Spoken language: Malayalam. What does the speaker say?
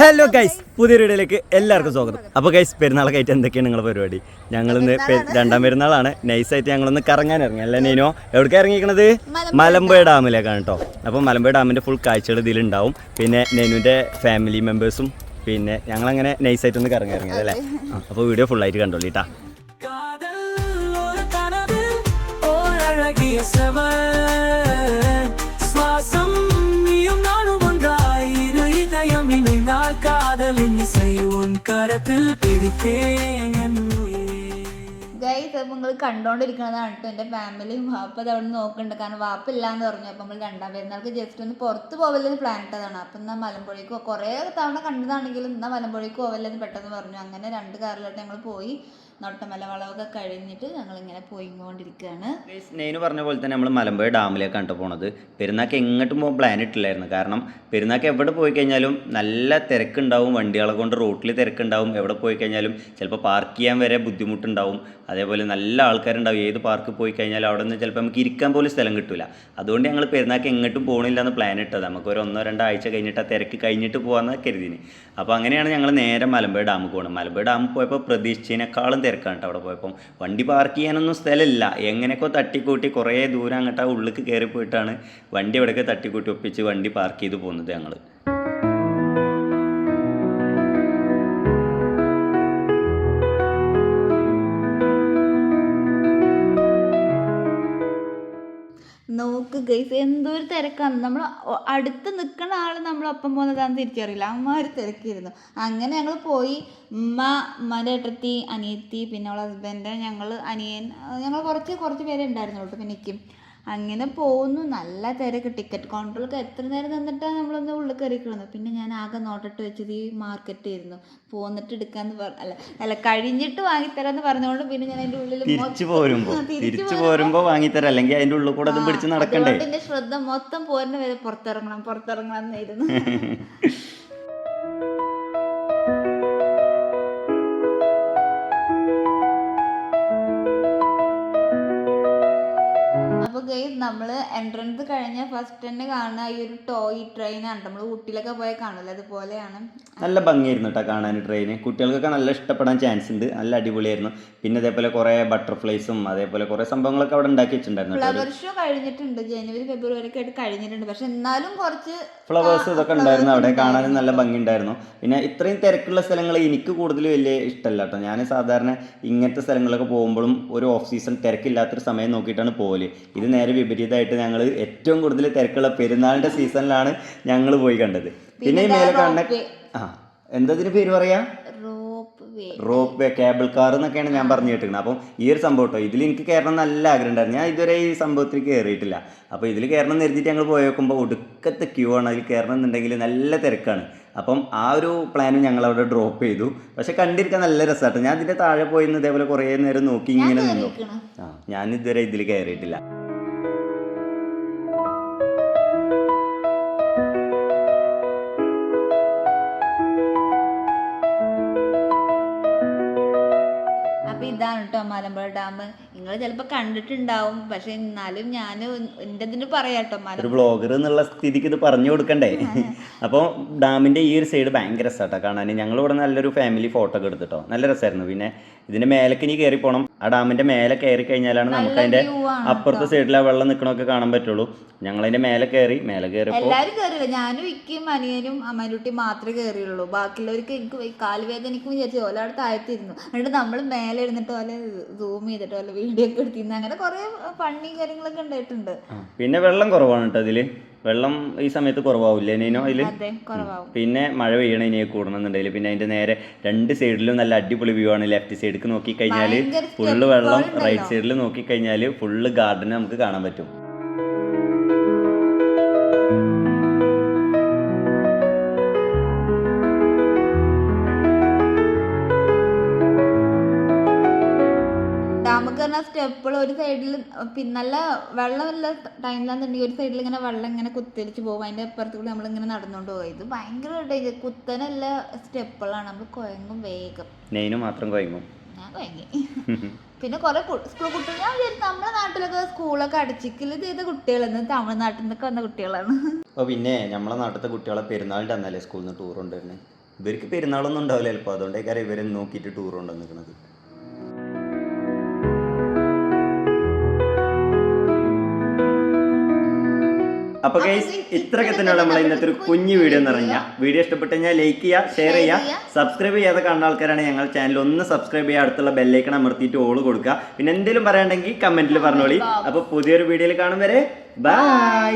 ഹലോ ഗൈസ് പുതിയ വീഡിയോയിലേക്ക് എല്ലാവർക്കും സ്വാഗതം. അപ്പോൾ ഗൈസ് പെരുന്നാളൊക്കെയായിട്ട് എന്തൊക്കെയാണ് നിങ്ങളുടെ പരിപാടി? ഞങ്ങളിന്ന് രണ്ടാം പെരുന്നാളാണ്. നൈസായിട്ട് ഞങ്ങളൊന്ന് കറങ്ങാൻ ഇറങ്ങി. അല്ല നീനോ? എവിടേക്കാണ് ഇറങ്ങിയിരിക്കണത്? മലമ്പുഴ ഡാമിലേക്കാണ് കേട്ടോ അപ്പോൾ മലമ്പുഴ ഡാമിന്റെ ഫുൾ കാഴ്ചകൾ ഇതിലുണ്ടാവും. പിന്നെ നെനുവിന്റെ ഫാമിലി മെമ്പേഴ്സും പിന്നെ ഞങ്ങളങ്ങനെ നൈസായിട്ട് ഒന്ന് കറങ്ങി ഇറങ്ങിയത് അല്ലേ? അപ്പോൾ വീഡിയോ ഫുള്ളായിട്ട് കണ്ടോളൂ കേട്ടാ இணைந்தால் காதலின் இசை உன் கரத்தில் பிடித்தேன் என் உயிரே. ഗൈസ് അപ്പോൾ നിങ്ങൾ കണ്ടോണ്ടിരിക്കുന്നതാണ് കേട്ടോ എൻ്റെ ഫാമിലിയും വാപ്പ അത് അവിടെ നോക്കുന്നുണ്ട് കാരണം വാപ്പ ഇല്ലാന്ന് പറഞ്ഞു അപ്പോൾ നമ്മൾ രണ്ടാം പെരുന്നാൾക്ക് ജസ്റ്റ് ഒന്ന് പുറത്ത് പോവല്ലെന്ന് പ്ലാൻ ഇട്ടതാണ് അപ്പം എന്നാൽ മലമ്പുഴയ്ക്കോ കുറേ തവണ കണ്ടതാണെങ്കിലും എന്നാൽ മലമ്പുഴയ്ക്ക് പോവല്ലെന്ന് പെട്ടെന്ന് പറഞ്ഞു അങ്ങനെ രണ്ട് കാറിലോട്ട് ഞങ്ങൾ പോയി നൊട്ടമല വളവൊക്കെ കഴിഞ്ഞിട്ട് ഞങ്ങളിങ്ങനെ പോയിക്കൊണ്ടിരിക്കുകയാണ്. നെയ്ന് പറഞ്ഞ പോലെ തന്നെ നമ്മൾ മലമ്പുഴ ഡാമിലേക്കാണ് പോണത്. പെരുന്നാക്ക് എങ്ങോട്ടും പോകാൻ പ്ലാൻ ഇട്ടില്ലായിരുന്നു. കാരണം പെരുന്നാക്ക് എവിടെ പോയി കഴിഞ്ഞാലും നല്ല തിരക്കുണ്ടാവും. വണ്ടികളെ കൊണ്ട് റോട്ടിൽ തിരക്കുണ്ടാവും. എവിടെ പോയി കഴിഞ്ഞാലും ചിലപ്പോൾ പാർക്ക് ചെയ്യാൻ വരെ ബുദ്ധിമുട്ടുണ്ടാവും. അതേപോലെ നല്ല ആൾക്കാരുണ്ടാവും. ഏത് പാർക്ക് പോയി കഴിഞ്ഞാലും അവിടെ നിന്ന് ചിലപ്പോൾ നമുക്ക് ഇരിക്കാൻ പോലും സ്ഥലം കിട്ടില്ല അതുകൊണ്ട് ഞങ്ങൾ പെരുന്നാക്ക് എങ്ങോട്ടും പോകണില്ല എന്ന് പ്ലാൻ ഇട്ടത്. നമുക്ക് ഒരു ഒന്നോ രണ്ടോ ആഴ്ച കഴിഞ്ഞിട്ട് ആ തിരക്ക് കഴിഞ്ഞിട്ട് പോകാമെന്ന് കരുതിന്. അപ്പോൾ അങ്ങനെയാണ് ഞങ്ങൾ നേരെ മലമ്പുഴ ഡാമിൽ പോകുന്നത് മലമ്പുഴ ഡാമിൽ പോയപ്പോൾ പ്രതീക്ഷിച്ചതിനേക്കാളും തിരക്കാണ് അവിടെ പോയപ്പം. വണ്ടി പാർക്ക് ചെയ്യാനൊന്നും സ്ഥലമില്ല. എങ്ങനെയൊക്കെ തട്ടിക്കൂട്ടി കുറേ ദൂരം അങ്ങോട്ട് ആ ഉള്ളിലേക്ക് കയറി പോയിട്ടാണ് വണ്ടി എവിടെയൊക്കെ തട്ടിക്കൂട്ടി ഒപ്പിച്ച് വണ്ടി പാർക്ക് ചെയ്ത് പോകുന്നത് ഞങ്ങൾ ഗൈസ് എന്തൊരു തിരക്കാണ്. നമ്മൾ അടുത്ത് നിൽക്കുന്ന ആൾ നമ്മളൊപ്പം പോകുന്നതാണെന്ന് തിരിച്ചറിയില്ല. അമ്മ ഒരു തിരക്കിയിരുന്നു അങ്ങനെ ഞങ്ങൾ പോയി. ഉമ്മ ഉമ്മാന്റെ ഏട്ടത്തി അനിയത്തി പിന്നെ അവളെ ഹസ്ബൻഡ് ഞങ്ങൾ അനിയൻ ഞങ്ങൾ കുറച്ച് കുറച്ച് പേരെ ഉണ്ടായിരുന്നുള്ളൂ കേട്ടോ പിന്നെ എനിക്കും അങ്ങനെ പോകുന്നു. നല്ല തിരക്ക്. ടിക്കറ്റ് കൗണ്ടറിലൊക്കെ എത്ര നേരം നിന്നിട്ടാണ് നമ്മളൊന്ന് ഉള്ളിൽ കയറിക്കുന്നത് പിന്നെ ഞാൻ ആകെ നോട്ടിട്ട് വെച്ചത് ഈ മാർക്കറ്റ് ആയിരുന്നു. പോന്നിട്ട് എടുക്കാന്ന് പറ അല്ല അല്ല കഴിഞ്ഞിട്ട് വാങ്ങിത്തരാന്ന് പറഞ്ഞുകൊണ്ട് പിന്നെ ഞാൻ അതിന്റെ ഉള്ളിൽ തിരിച്ചു പോരുമ്പോ പോരുമ്പോൾ തിരിച്ചു പോരുമ്പോൾ വാങ്ങിത്തരാം. അല്ലെങ്കിൽ അതിന്റെ ഉള്ളിൽ കൂടെ അതും പിടിച്ച് നടക്കണ്ടേ? എന്റെ ശ്രദ്ധ മൊത്തം പോരുന്ന വരെ പുറത്തിറങ്ങണം പുറത്തിറങ്ങണം എന്നായിരുന്നു. ഗൈസ് നമ്മൾ എൻട്രൻസ് കഴിഞ്ഞ ഫസ്റ്റ് തന്നെ കാണുന്ന ഈ ഒരു ടോയ് ട്രെയിനാണ് നമ്മൾ ഊട്ടിയിലൊക്കെ പോയ കാണില്ല അതുപോലെയാണ്. നല്ല ഭംഗിയായിരുന്നു കേട്ടോ കാണാൻ ട്രെയിന് കുട്ടികൾക്കൊക്കെ നല്ല ഇഷ്ടപ്പെടാൻ ചാൻസ് ഉണ്ട്. നല്ല അടിപൊളിയായിരുന്നു. പിന്നെ അതേപോലെ കുറേ ബട്ടർഫ്ലൈസും അതേപോലെ കുറേ സംഭവങ്ങളൊക്കെ അവിടെ ഉണ്ടാക്കി വെച്ചിട്ടുണ്ടായിരുന്നു ഫ്ലവർ ഷോ കഴിഞ്ഞിട്ടുണ്ട്. ജനുവരി ഫെബ്രുവരി ഒക്കെ ആയിട്ട് കഴിഞ്ഞിട്ടുണ്ട്. പക്ഷെ എന്നാലും കുറച്ച് ഫ്ലവേഴ്സ് ഇതൊക്കെ ഉണ്ടായിരുന്നു. അവിടെ കാണാൻ കാണാനും നല്ല ഭംഗി ഉണ്ടായിരുന്നു പിന്നെ ഇത്രയും തിരക്കുള്ള സ്ഥലങ്ങൾ എനിക്ക് കൂടുതൽ വലിയ ഇഷ്ടമല്ല കേട്ടോ ഞാൻ സാധാരണ ഇങ്ങനത്തെ സ്ഥലങ്ങളൊക്കെ പോകുമ്പോഴും ഒരു ഓഫ് സീസൺ തിരക്കില്ലാത്തൊരു സമയം നോക്കിയിട്ടാണ് പോകൽ ഇത് നേരെ വിപരീതമായിട്ട് ഞങ്ങൾ ഏറ്റവും കൂടുതൽ തിരക്കുള്ള പെരുന്നാളിന്റെ സീസണിലാണ് ഞങ്ങൾ പോയി കണ്ടത്. പിന്നെ ഈ മേലെ കാണുന്ന way. ആ എന്തതിന് പേര് പറയാ? Rope way. കേബിൾ കാർ എന്നൊക്കെയാണ് ഞാൻ പറഞ്ഞു കേട്ടിരിക്കുന്നത്. അപ്പം ഈ ഒരു സംഭവം കേട്ടോ ഇതിൽ എനിക്ക് കയറണം നല്ല ആഗ്രഹം ഉണ്ടായിരുന്നു. ഞാൻ ഇതുവരെ ഈ സംഭവത്തിൽ കയറിയിട്ടില്ല അപ്പോൾ ഇതിൽ കയറണം എന്ന് കരുതിയിട്ട് ഞങ്ങൾ പോയി നോക്കുമ്പോൾ ഒടുക്കത്തെ ക്യൂ ആണ്. അതിൽ കയറണം എന്നുണ്ടെങ്കിൽ നല്ല തിരക്കാണ്. അപ്പം ആ ഒരു പ്ലാനും ഞങ്ങൾ അവിടെ ഡ്രോപ്പ് ചെയ്തു. പക്ഷെ കണ്ടിരിക്കാൻ നല്ല രസമാട്ടോ ഞാൻ ഇതിന്റെ താഴെ പോയി ഇതേപോലെ കുറേ നേരം നോക്കി ഇങ്ങനെ നിന്നു. ആ ഞാൻ ഇതുവരെ ഇതിൽ കയറിയിട്ടില്ല അപ്പൊ ഇതാണ് കേട്ടോ മലമ്പുഴ ഡാം. നിങ്ങൾ ചിലപ്പോ കണ്ടിട്ടുണ്ടാവും. പക്ഷെ എന്നാലും ഞാൻ എന്റെ ഇതിന് പറയാട്ടോ ഒരു ബ്ലോഗർ എന്നുള്ള സ്ഥിതിക്ക് ഇത് പറഞ്ഞു കൊടുക്കണ്ടേ? അപ്പോൾ ഡാമിന്റെ ഈ ഒരു സൈഡ് ഭയങ്കര രസമാട്ടോ കാണാൻ ഞങ്ങളിവിടെ നല്ലൊരു ഫാമിലി ഫോട്ടോ ഒക്കെ എടുത്തിട്ടോ. നല്ല രസമായിരുന്നു പിന്നെ ഇതിന്റെ മേലേക്ക് ഇനി കയറി പോകണം ആ ഡാമിന്റെ മേലെ കയറി കഴിഞ്ഞാലാണ് നമുക്ക് അതിന്റെ അപ്പുറത്തെ സൈഡിൽ ആ വെള്ളം നിൽക്കണമൊക്കെ കാണാൻ പറ്റുള്ളൂ. ഞങ്ങൾ അതിന്റെ മേലെ കയറി മേലെ കയറിയപ്പോൾ എല്ലാരും കയറിയില്ല? ഞാനും ഇക്കും അനിയനും അമ്മനുട്ടി മാത്രമേ കയറിയുള്ളൂ. ബാക്കിയുള്ളവർക്ക് എനിക്ക് കാലുവേദന എനിക്കും വിചാരിച്ചു. ഓല അവിടെ താഴ്ത്തിരുന്നു. എന്നിട്ട് നമ്മൾ മേലെ ഇരുന്നിട്ട് ഓല സൂം ചെയ്തിട്ട് ഓല വീഡിയോ ഒക്കെ എടുത്തിരുന്നു. അങ്ങനെ കുറെ ഫണ്ണി കാര്യങ്ങളൊക്കെ ഉണ്ടായിട്ടുണ്ട്. പിന്നെ വെള്ളം കുറവാണ് കേട്ടോ അതിൽ വെള്ളം ഈ സമയത്ത് കുറവാവില്ലേ നീനോ അതിൽ അതെ കുറവാകും പിന്നെ മഴ പെയ്യണ ഇനി കൂടണമെന്നുണ്ടെങ്കിൽ പിന്നെ അതിന്റെ നേരെ രണ്ട് സൈഡിലും നല്ല അടിപൊളി വ്യൂ ആണ് ലെഫ്റ്റ് സൈഡിലേക്ക് നോക്കി കഴിഞ്ഞാൽ ഫുള്ള് വെള്ളം റൈറ്റ് സൈഡിൽ നോക്കി കഴിഞ്ഞാൽ ഫുള്ള് ഗാർഡൻ നമുക്ക് കാണാൻ പറ്റും. ഡാമൊക്കെ പറഞ്ഞാൽ സ്റ്റെപ്പുകൾ ഒരു സൈഡിൽ പിന്നെ നല്ല വെള്ളമുള്ള ടൈമിലാണെന്നുണ്ടെങ്കിൽ ഒരു സൈഡിൽ ഇങ്ങനെ വെള്ളം ഇങ്ങനെ കുത്തിരിച്ച് പോകും. അതിന്റെ അപ്പുറത്തുകൂടി നമ്മളിങ്ങനെ നടന്നുകൊണ്ട് പോകും. ഇത് ഭയങ്കര കുത്തനല്ല സ്റ്റെപ്പുകളാണ് നമ്മൾ കുഴങ്ങും വേഗം. നെയ്ന് മാത്രം കുഴങ്ങും ഞാൻ കുഴങ്ങി പിന്നെ കുറെ സ്കൂൾ കുട്ടികൾ ഞാൻ വിചാരിച്ചു നമ്മുടെ നാട്ടിലൊക്കെ സ്കൂളൊക്കെ അടച്ചിക്കൽ ചെയ്ത കുട്ടികളെന്ന് തമിഴ്നാട്ടിൽ നിന്നൊക്കെ വന്ന കുട്ടികളാണ്. അപ്പോൾ പിന്നെ നമ്മളെ നാട്ടിലത്തെ കുട്ടികളെ പെരുന്നാളിന്റെ അന്നല്ലേ സ്കൂളിൽ നിന്ന് ടൂർ കൊണ്ടുവരുന്നത് ഇവർക്ക് പെരുന്നാളൊന്നും ഉണ്ടാവില്ല ചിലപ്പോൾ അതുകൊണ്ടേക്കാരം ഇവരെ നോക്കിയിട്ട് ടൂർ കൊണ്ടു അപ്പൊ ഗൈസ് ഇത്രയൊക്കെ തന്നെയാണ് നമ്മളെ ഇന്നത്തെ ഒരു കുഞ്ഞു വീഡിയോ എന്ന് പറഞ്ഞാൽ വീഡിയോ ഇഷ്ടപ്പെട്ട് കഴിഞ്ഞാൽ ലൈക്ക് ചെയ്യുക ഷെയർ ചെയ്യുക സബ്സ്ക്രൈബ് ചെയ്യാതെ കാണുന്ന ആൾക്കാരാണ് ഞങ്ങൾ ചാനൽ ഒന്ന് സബ്സ്ക്രൈബ് ചെയ്യുക അടുത്തുള്ള ബെല്ലൈക്കൺ അമർത്തിയിട്ട് ഓൾ കൊടുക്കുക. പിന്നെ എന്തെങ്കിലും പറയാണ്ടെങ്കിൽ കമന്റിൽ പറഞ്ഞോളി. അപ്പൊ പുതിയൊരു വീഡിയോയിൽ കാണും വരെ. ബൈ